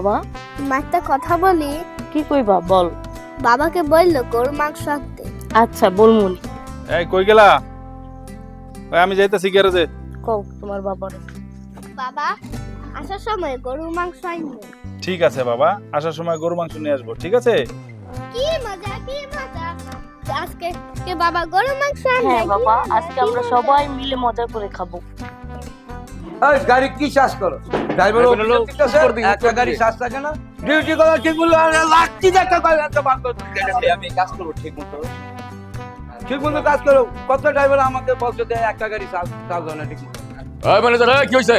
বাবা। মা একটা কথা বলি। কি কইবা বল। বাবাকে বলল গরু মাংস আনতে। আচ্ছা বলমুনি এই কই গেলা? ওই আমি যাইতাছি গ্যারেজে। কও তোমার বাবার বাবা আসার সময় গরু মাংস আনবে। ঠিক আছে বাবা আসার সময় গরু মাংস নিয়ে আসব ঠিক আছে? কি মজা কি মজা। আজকে কে বাবা গরু মাংস আনবে হ্যাঁ বাবা আজকে আমরা সবাই মিলে মজা করে খাব। এই গাড়ি কি শ্বাস করো? ড্রাইভার ড্রাইভার হলো একটা গাড়ি শ্বাস থাকে না। ডিউটি করা ঠিক বলল লাগছি একটা একটা বার আমি কাজ করব ঠিক মতো। ঠিক মতো কাজ করো। কত ড্রাইভার আমাকে বলছে যে একটা গাড়ি শ্বাস শ্বাস হয় না ঠিক মতো। ম্যানেজার কি হয়েছে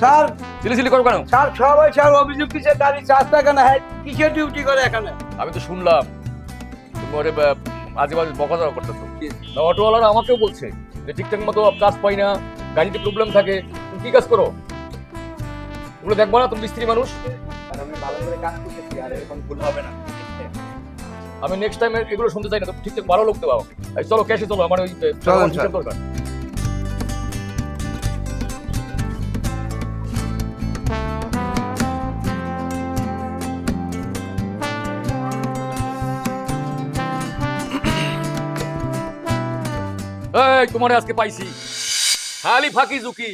স্যার চিলি চিলি করো কেন? স্যার সবাই স্যার অভিযোগ কিসে গাড়ি শ্বাস থাকে না। হ্যাঁ কিসের ডিউটি করে এখানে? আমি তো শুনলাম তুমি ওরে আজে বাজে বকাঝকা করতেছো। অটোওয়ালারা আমাকেও বলছে যে ঠিকঠাক মতো কাজ পাই না গাড়িতে প্রবলেম থাকে। কি কাজ করো? ওগুলো দেখব না তুমি মিস্ত্রি মানুষ। আমি ভালো করে কাজ করতেছি আর এরকম ভুল হবে না। আমি নেক্সট টাইম এগুলো শুনতে চাই না তুমি ঠিকঠাক ভালো লোক দেবো চলো ক্যাশে চলো আমার ওই দরকার। এই তোমারে আজকে পাইছি। খালি ফাঁকি ঝুঁকি।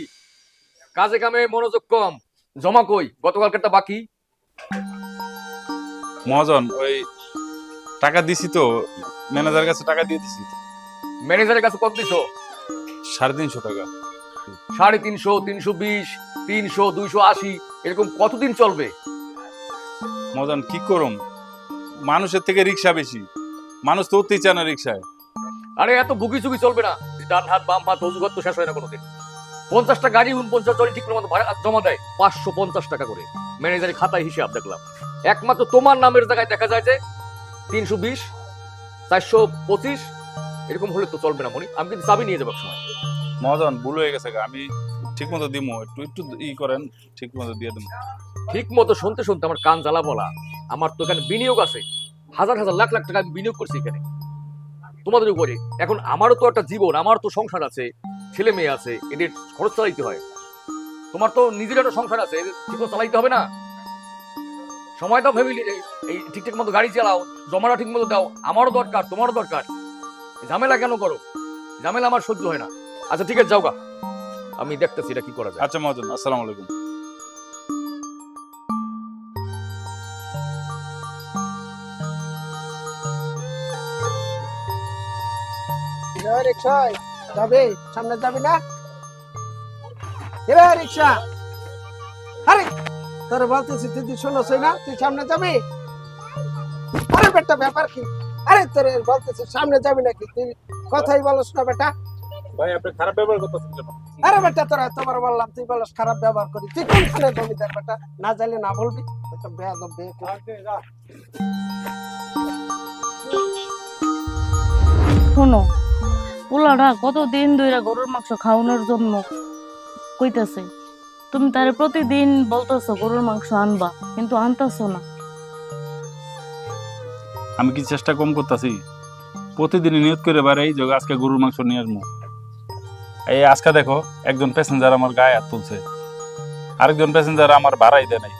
কাজে কামে মনোযোগ কম। জমা কই? গতকালকেরটা বাকি। মহাজন ওই টাকা দিছি তো ম্যানেজারের কাছে টাকা দিয়ে দিছি। ম্যানেজারের কাছে কত দিছো? সাড়ে তিনশো টাকা। সাড়ে তিনশো তিনশো বিশ তিনশো দুইশো আশি এরকম কতদিন চলবে? মহাজন কি করুম? মানুষের থেকে রিক্সা বেশি। মানুষ তো উঠতেই চায় না রিক্সায়। আরে এত বুকি চুকি চলবে না। ডান হাত বাম হাত অজুঘর তো শেষ হয় না কোনোদিন। পঞ্চাশটা গাড়ি উনপঞ্চাশ জনে ঠিক মতো ভাড়া জমা দেয় পাঁচশো পঞ্চাশ টাকা করে। ম্যানেজারের খাতায় হিসাব দেখলাম। একমাত্র তোমার নামের জায়গায় দেখা যায় যে তিনশো বিশ চারশো পঁচিশ এরকম হলে তো চলবে না মনি আমি কিন্তু চাবি নিয়ে যাব সময়। মহাজন ভুল হয়ে গেছে আমি ঠিক মতো দিমো একটু একটু ই করেন ঠিক মতো দিয়ে দেবো ঠিক মতো শুনতে শুনতে আমার কান জ্বালা বলা। আমার তো এখানে বিনিয়োগ আছে। হাজার হাজার লাখ লাখ টাকা আমি বিনিয়োগ করছি এখানে। তোমাদের উপরে। এখন আমারও তো একটা জীবন আমার তো সংসার আছে। ছেলে মেয়ে আছে এদের খরচ চালাইতে হয়। তোমার তো নিজের একটা সংসার আছে এদের ঠিক মতো চালাইতে হবে না। সময় দাও ফ্যামিলি এই ঠিকঠাক মতো গাড়ি চালাও জমাটা ঠিক মতো দাও আমারও দরকার তোমারও দরকার। ঝামেলা কেন করো? ঝামেলা আমার সহ্য হয় না। আচ্ছা ঠিক আছে যাও গা। আমি দেখতেছি এটা কি করা যায়। আচ্ছা মহাজন আসসালামু আলাইকুম। রিক্সায় যাবে সামনে যাবি না? এবার রিক্সা। আরে তোর বলতেছি তুই তুই শোনোসই না? তুই সামনে যাবি? আরে বেটা ব্যাপার কি? আরে তোর বলতেছি সামনে যাবি নাকি? তুই কথাই বলস না বেটা। ভাই আপনি খারাপ ব্যবহার করতেছেন কেন? আরে বেটা তোরা তোমার বললাম তুই বলস খারাপ ব্যবহার করি। তুই কোনখানে জমিদার বেটা? না জানলে না বলবি? একটা বেয়াদব বেয়ে শোনো কতদিন ধরে গরুর মাংস খাওয়ানোর জন্য তুমি প্রতিদিন বলতেছো গরুর মাংস আনবা, কিন্তু আনতাছো না। আমি কি চেষ্টা কম করতেছি? প্রতিদিন নিয়ত করে আজকে গরুর মাংস নিয়ে আসব। এই আজকে দেখো, একজন প্যাসেঞ্জার আমার গায়ে হাত তুলছে। আরেকজন প্যাসেঞ্জার আমার ভাড়াই দেয় নাই।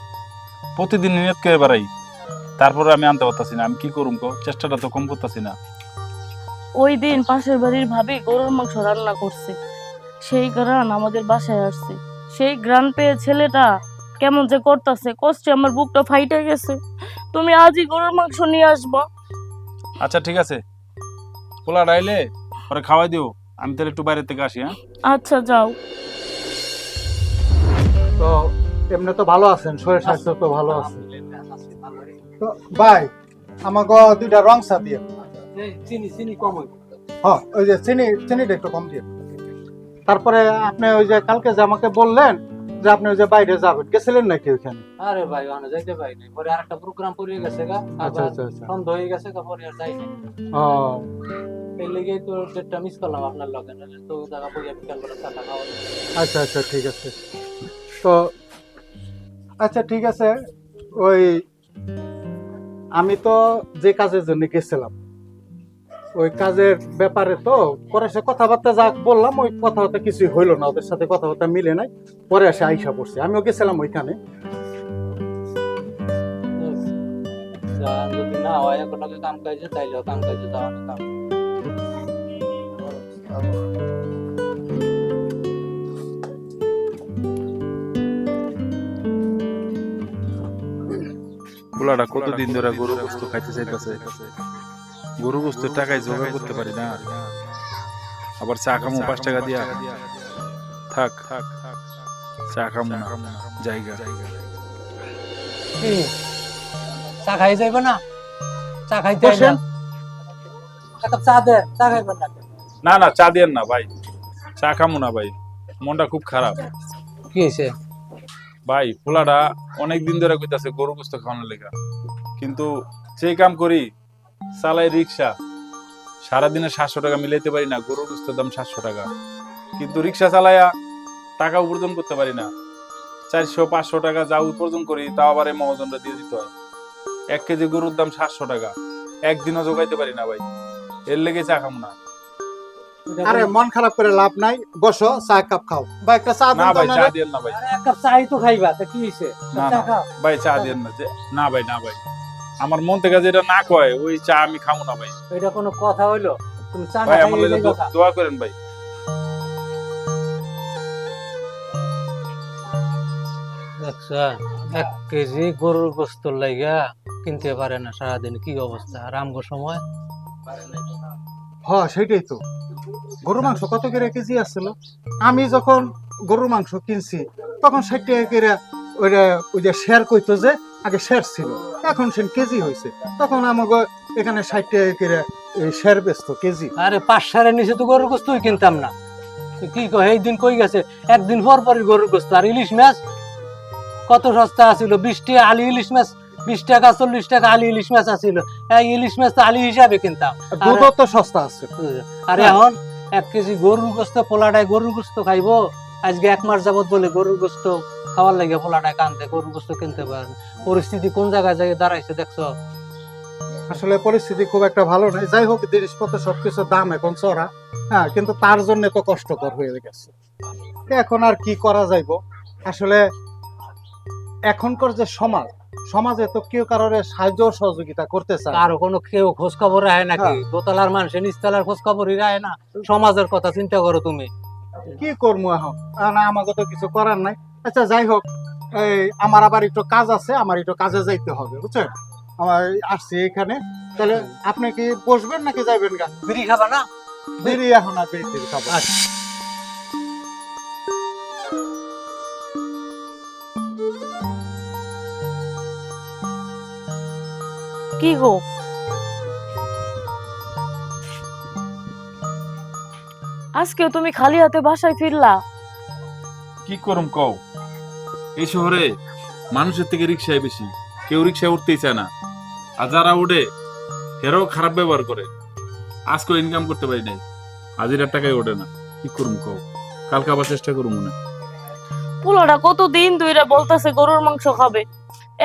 প্রতিদিন নিয়ত করে বাড়াই। তারপরে আমি আনতে পারতাছি না। আমি কি করুম চেষ্টাটা তো কম করতেছি না। ওই দিন পাশের বাড়ির ভাবি গরুর মাংস রান্না করছে। সেই গ্রান আমাদের বাসায় আসছে। সেই গ্রান পেয়ে ছেলেটা কেমন যে করতেছে কষ্টে আমার বুকটা ফাইটে গেছে। তুমি আজই গরুর মাংস নিয়ে আসবা। আচ্ছা ঠিক আছে। পোলা ডাইলে পরে খাওয়াই দিও। আমি তাহলে একটু বাইরে থেকে আসি হ্যাঁ? আচ্ছা যাও। তো এমনি তো ভালো আছেন শরীর স্বাস্থ্য তো ভালো আছে। তো ভাই আমাকে দুইটা রং চা দিয়ে। চিনি চিনি কম হ্যাঁ ওই যে চিনি চিনিটা একটু কম দিয়ে তারপরে আপনি ওই যে কালকে যে আমাকে বললেন যে আপনি ওই যে বাইরে যাবেন গেছিলেন নাকি ওইখানে? আরে ভাই ওখানে যাইতে পারি নাই। পরে আরেকটা প্রোগ্রাম পড়ে গেছে গা আচ্ছা আচ্ছা আচ্ছা। সন্ধ্যা হয়ে গেছে গা পরে আর যাই নাই। ও। এই লেগেই তো ডেটটা মিস করলাম আপনার লগে। নাহলে তো জায়গা পড়ে বিকাল করে চাটা খাওয়া আচ্ছা আচ্ছা ঠিক আছে। তো আচ্ছা ঠিক আছে। ওই আমি তো যে কাজের জন্য গেছিলাম ওই কাজের ব্যাপারে তো পরে সে কথাবার্তা যা বললাম ওই কথাবার্তা কিছুই হইল না ওদের সাথে কথাবার্তা মিলে নাই। পরে এসে আইসা পড়ছে। আমিও গেছিলাম ওইখানে। আচ্ছা যদি না হয় এখন কাম কাজে তাইলে কাম কাজে যাওয়া কাম। পোলাটা কতদিন ধরে গরু গোস্ত খাইতে চাইতেছে? গরু গোস্তের টাকায় জোগাড় করতে পারি না। আবার চা খামো পাঁচ টাকা দিয়া। থাক থাক চা খামো না জায়গা। চা খাই যাইব না? চা খাইতে। চা দে চা খাইবেন না। না না চা না ভাই। চা খামো না ভাই। মনটা খুব খারাপ। কি হয়েছে ভাই পোলাটা অনেক দিন ধরে কইতাছে গরু গোস্ত খাওয়ানোর লেগা। কিন্তু সেই কাম করি চালাই রিক্সা। সারাদিনে সাতশো টাকা মিলাইতে পারি না গরুর গোস্তের দাম সাতশো টাকা। কিন্তু রিক্সা চালায়া টাকা উপার্জন করতে পারি না। চারশো পাঁচশো টাকা যা উপার্জন করি তাও আবার এই মহাজনটা দিয়ে দিতে হয়। এক কেজি গরুর দাম সাতশো টাকা। একদিনও জোগাইতে পারি না ভাই। এর লেগে চা খাম না। আরে মন খারাপ করে লাভ নাই। বসো চা এক কাপ খাও। বা একটা চা না ভাই চা। দিয়েন না ভাই। এক কাপ চাই তো খাইবা তা কি হয়েছে না, চা খাও। ভাই চা দিয়েন না। যে না ভাই না ভাই। আমার মন থেকে যেটা না কয় ওই চা আমি খামো না ভাই। এটা কোনো কথা হইল? তুমি চা না ভাই আমার লাগে দোয়া করেন ভাই। দেখছ এক কেজি গরুর গোস্ত লাইগা কিনতে পারে না সারাদিন কি অবস্থা? আর আমগো সময়? হ্যাঁ সেটাই তো। গরু মাংস কত করে কেজি আসছিল? আমি যখন গরুর মাংস কিনছি তখন ষাট টাকা করে ওইটা ওই যে শেয়ার কইতো যে আগে শেয়ার ছিল। এখন সে কেজি হয়েছে তখন আমাকে এখানে ষাট টাকা করে শেয়ার বেচতো কেজি। আরে পাঁচ সারের নিচে তো গরুর গোস্তই কিনতাম না। কি কয় এই দিন কই গেছে? একদিন পর পরই গরুর গোস্ত। আর ইলিশ মাছ? কত সস্তা আছিল? বিশ টাকা আলি ইলিশ মাছ বিশ টাকা চল্লিশ টাকা আলি ইলিশ মাছ আছিল। এই ইলিশ মাছ তো আলি হিসাবে কিনতাম। দুধও তো সস্তা আছে। আর এখন এক কেজি গরুর গোস্ত পোলাটায় গরুর গোস্ত খাইবো? আজকে এক মাস যাবত বলে গরুর গোস্ত খাওয়ার লাগে পোলাটায় কানতে গরুর গোস্ত কিনতে পারে পরিস্থিতি কোন জায়গায় যায় দাঁড়াইছে দেখছ? আসলে পরিস্থিতি খুব একটা ভালো নয় যাই হোক জিনিসপত্র সবকিছু দাম এখন চড়া। হ্যাঁ কিন্তু তার জন্য তো কষ্টকর হয়ে গেছে। এখন আর কি করা যাইব? আসলে এখনকার যে সমাজ সমাজে তো কেউ কারোর সাহায্য সহযোগিতা করতে চায়। কারও কোনো কেউ খোঁজ খবর রাখে নাকি? হ্যাঁ। দোতলার মানুষের নিচতলার খোঁজ খবরই রাখে না? সমাজের কথা চিন্তা করো তুমি। কি করব এখন? না আমাকে তো কিছু করার নাই। আচ্ছা যাই হোক এই আমার আবার একটু কাজ আছে আমার একটু কাজে যাইতে হবে বুঝছেন আমার আসছি এখানে। তাহলে আপনি কি বসবেন নাকি যাইবেন গা? বিড়ি খাবা না? দেরি এখন আর বেরিয়ে খাব আচ্ছা। কি গো আজকেও তুমি খালি হাতে বাসায় ফিরলা। কি করুম কও? এই শহরে মানুষের থেকে রিক্সায় বেশি কেউ রিক্সায় উঠতেই চায় না। আর যারা উঠে এরাও খারাপ ব্যবহার করে। আজকে ইনকাম করতে পারি নাই হাজিরার টাকায় ওঠে না। কি করুম কও? কালকে আবার চেষ্টা করুম না পোলাটা কত দিন ধইরা বলতাছে গরুর মাংস খাবে।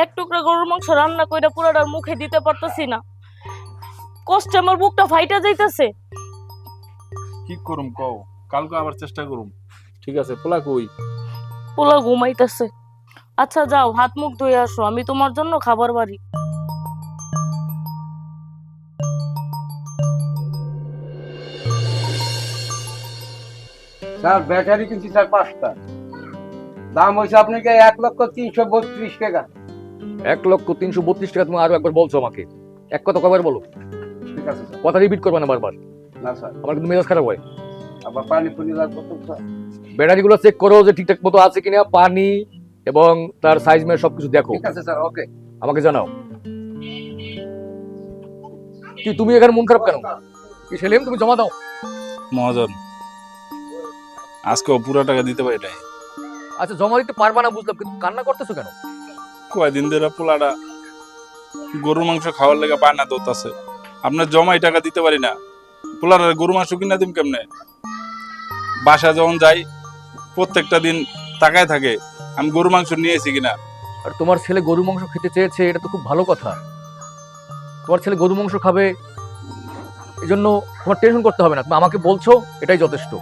এক টুকরা গরুর মাংস রান্না কইরা পুরাটার মুখে দিতে পারতাছি না। কষ্টে আমার বুকটা ফাইটা যাইতাছে। কি করুম কও? কালকে আবার চেষ্টা করুম। ঠিক আছে পোলা কই? পোলা ঘুমাইতেছে। আচ্ছা যাও হাত মুখ ধুয়ে আসো আমি তোমার জন্য খাবার বাড়ি। স্যার ব্যাটারি কিনছি স্যার পাঁচটা। দাম হয়েছে আপনাকে এক লক্ষ তিনশো বত্রিশ টাকা। এক লক্ষ তিনশো বত্রিশ টাকা তুমি আরও একবার বলছো আমাকে। এক কথা কবার বলো? ঠিক আছে কথা রিপিট করবে না বারবার। না স্যার। আমার কিন্তু মেজাজ খারাপ হয়। আবার পানি পুনি লাগবে তো স্যার। ব্যাটারিগুলো চেক করো যে ঠিকঠাক মতো আছে কিনা পানি এবং তার সাইজ মেয়ে সবকিছু দেখো। ঠিক আছে স্যার ওকে। আমাকে জানাও। কি তুমি এখানে মন খারাপ কেন? কি সেলিম তুমি জমা দাও। মহাজন আজকে পুরো টাকা দিতে পারি নাই। আচ্ছা জমা দিতে পারবা না বুঝলাম কিন্তু কান্না করতেছো কেন? কয়দিন ধরে পোলাটা গরুর মাংস খাওয়ার লেগে পায় না দোতাছে আপনার জমাই টাকা দিতে পারি না। পোলার গরু মাংস কিনা দিম কেমনে? বাসা যখন যাই প্রত্যেকটা দিন তাকায় থাকে আমি গরু মাংস নিয়েছি কিনা। আর তোমার ছেলে গরু মাংস খেতে চেয়েছে এটা তো খুব ভালো কথা। তোমার ছেলে গরু মাংস খাবে এই জন্য তোমার টেনশন করতে হবে না। তুমি আমাকে বলছো এটাই যথেষ্ট।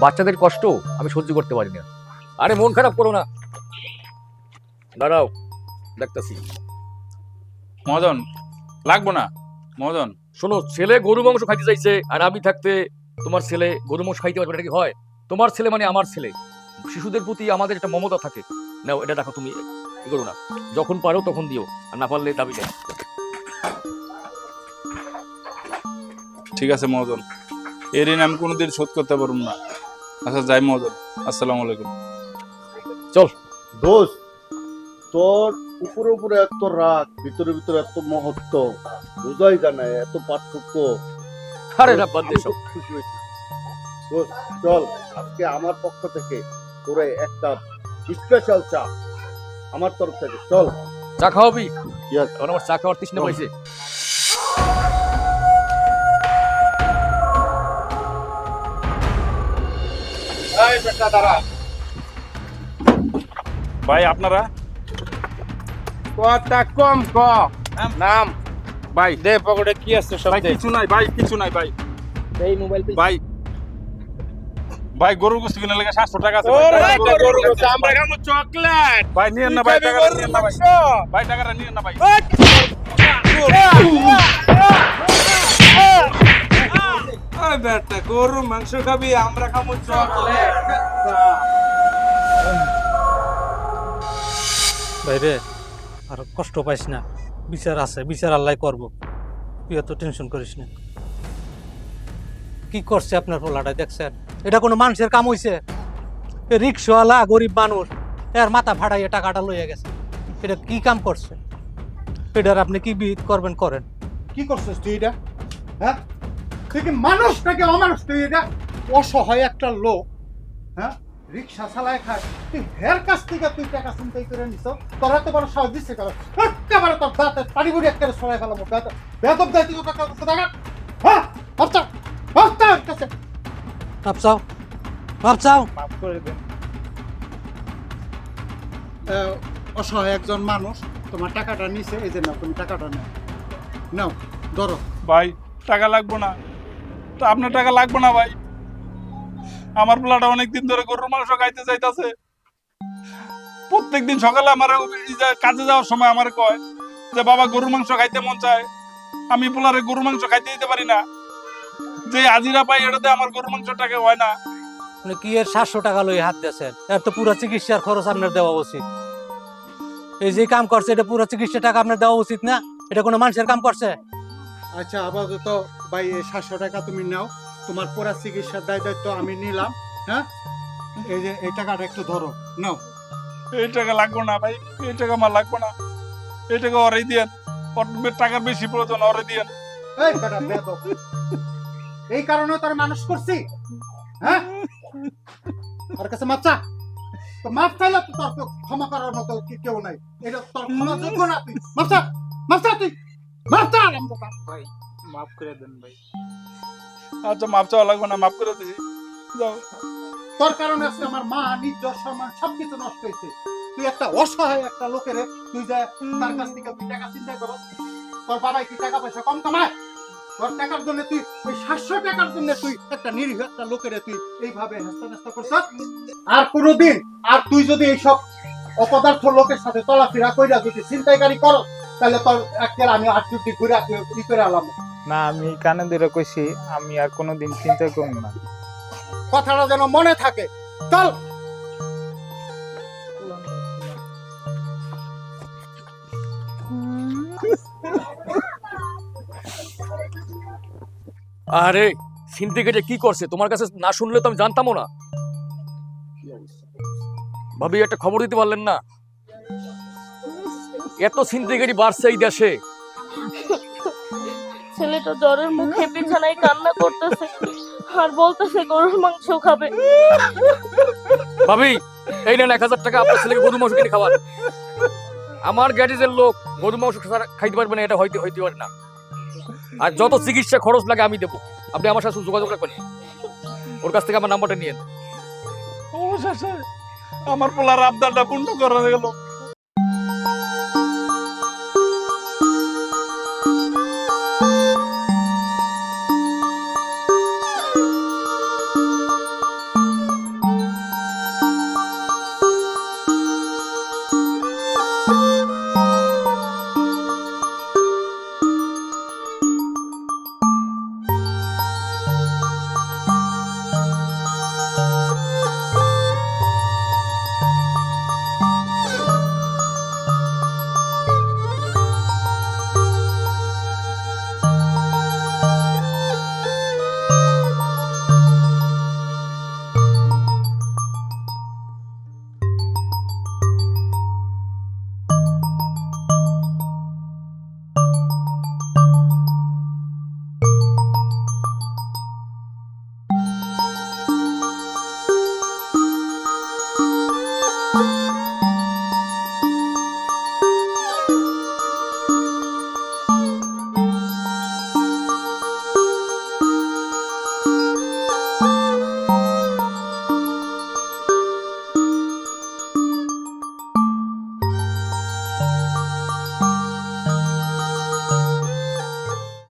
বাচ্চাদের কষ্ট আমি সহ্য করতে পারি না। আরে মন খারাপ করো না। দাঁড়াও দেখতেছি। মদন লাগবো না। মদন শোনো ছেলে গরু মাংস খাইতে চাইছে আর আমি থাকতে তোমার ছেলে গরু মাংস খাইতে পারবে এটা কি হয়? তোমার ছেলে মানে আমার ছেলে। শিশুদের প্রতি আমাদের একটা মমতা থাকে। নাও এটা দেখো তুমি কি করো না। যখন পারো তখন দিও আর না পারলে দাবি নেই। ঠিক আছে মদন এর ঋণ আমি কোনোদিন শোধ করতে পারব না। আচ্ছা যাই মদন আসসালামু আলাইকুম। চল। দোস্ত তোর উপরে উপরে এত রাগ ভিতরে ভিতরে এত মহত্ব বোঝাই না এত পার্থক্য। আরে না বাদ সব। খুশি হয়েছি। চল আজকে আমার পক্ষ থেকে তোরে একটা স্পেশাল চা আমার তরফ থেকে চল। চা খাওয়াবি? আমার চা খাওয়ার তৃষ্ণা পাইছে। ভাই আপনারা? কথা কম ক। নাম। ভাই। দে পকেটে কি আছে সব ভাই কিছু নাই ভাই কিছু নাই ভাই। এই মোবাইল ভাই। ভাই গরুর গোস্ত কিনে লেগে সাতশো টাকা আছে ভাই, গরু গোস্ত, আমরা খাব চকলেট। ভাই নিয়েন না ভাই টাকাটা নিয়েন না ভাই। ভাই টাকাটা নিয়েন না ভাই। বেটা গরু মাংস খাবি আমরা খাব চকলেট। বাইরে আর কষ্ট পাইস না। বিচার আছে, বিচার আল্লাহ করব। তুই এত টেনশন করিস না। কি করছে আপনার পোলাটা, দেখছেন? এটা কোনো মানুষের কাম হইছে? রিক্সাওয়ালা, গরিব মানুষ, এর মাথা ফাটাইয়ে টাকাটা লইয়া গেছে। এটা কি কাম করছে? এটার আপনি কি বিহিত করবেন, করেন। কি করছিস তুই এটা? হ্যাঁ? তুই কি মানুষ নাকি অমানুষ? তুই এটা অসহায় একটা লোক। হ্যাঁ? রিক্সা চালায় খায়। তুই হের কাছ থেকে তুই টাকা চিন্তাই করে নিছ? তোর এত বড় সাহস দিচ্ছে কারণ একেবারে তোর দাঁতে পানি বুড়ি একেবারে সরাই ফেলাম বেদব দায় তুই টাকা টাকা হ্যাঁ বাচ্চা বাচ্চা কাছে? মাপ চাও মাপ চাও মাফ করে দেন অসহায় একজন মানুষ তোমার টাকাটা নিছে এই যে নাও তুমি টাকাটা নাও। নাও ধরো। ভাই টাকা লাগবো না। তো আপনার টাকা লাগবে না ভাই? আমার পোলাটা অনেকদিন ধরে গরুর মাংস খাইতে চাইতেছে প্রত্যেকদিন সকালে আমার কাজে যাওয়ার সময় আমার কয় যে বাবা গরুর মাংস খাইতে মন চায়। আমি পোলারে গরুর মাংস খাইতে দিতে পারি না। যে আজিরা পাই এটাতে আমার গরুর মাংস টাকা হয় না। আপনি কি এর সাতশো টাকা লই হাত দিয়েছেন? এর তো পুরো চিকিৎসার খরচ আপনার দেওয়া উচিত। এই যে কাম করছে এটা পুরো চিকিৎসার টাকা আপনার দেওয়া উচিত না? এটা কোনো মানুষের কাম করছে? আচ্ছা আপাতত ভাই এই সাতশো টাকা তুমি নাও। তোমার পুরা চিকিৎসার দায় দায়িত্ব আমি নিলাম হ্যাঁ? এই যে এই টাকাটা একটু ধরো নাও। এই টাকা লাগবো না ভাই এই টাকা আমার লাগবো না। এই টাকা ওরাই দিয়েন ওর টাকার বেশি প্রয়োজন ওরে দিয়েন। এই বেটা বেদব। এই কারণে তোর মানুষ করছি হ্যাঁ? আর কাছে মাপচা তো মাপ চাইলে তো তোর ক্ষমা করার মতো কি কেউ নাই। এটা তোর ক্ষমা যোগ্য না তুই? মাপচা মাপচা তুই? মাপচা আরম্ভ কর। ভাই মাফ করে দেন ভাই। আচ্ছা মাপ চাওয়া লাগবে না মাফ করে দিছি যাও। তোর কারণে আজকে আমার মা নিজ সম্মান সবকিছু নষ্ট হয়েছে। তুই একটা অসহায় একটা লোকের তুই যে, তার কাছ থেকে তুই টাকা চিন্তা করো। তোর বাবাই কি টাকা পয়সা কম কামায়? তোর টাকার জন্য তুই, ওই সাতশো টাকার জন্য তুই একটা নিরীহ একটা লোকের তুই এইভাবে হেস্ত করছ আর কোনোদিন, আর তুই যদি এইসব অপদার্থ লোকের সাথে চলাফেরা কইরা যদি চিন্তাইকারী করো তাহলে তোর একের আমি আর চুটি ঘুরে ই করে আলাম। না আমি কানে ধরে কইছি আমি আর কোনোদিন চিন্তা করব না। কথাটা যেন মনে থাকে। চল। আরে সিন্ডিকেটে কি করছে? তোমার কাছে না শুনলে তো আমি জানতামও না। ভাবি একটা খবর দিতে পারলেন না। এত সিন্ডিকেটই বাড়ছে এই দেশে। ছেলেটা জ্বরের মুখে বিছানায় কান্না করতেছে আর বলতেছে গরুর মাংস খাবে। ভাবি এই নেন এক হাজার টাকা আপনার ছেলেকে গরু মাংস কিনে আমার গ্যারেজের লোক গরু মাংস খাইতে পারবে না এটা হইতে হইতে পারে না। আর যত চিকিৎসা খরচ লাগে আমি দেবো। আপনি আমার সাথে যোগাযোগ রাখবেন। ওর কাছ থেকে আমার নাম্বারটা নিয়ে আমার পোলার আবদারটা পূর্ণ করা গেল।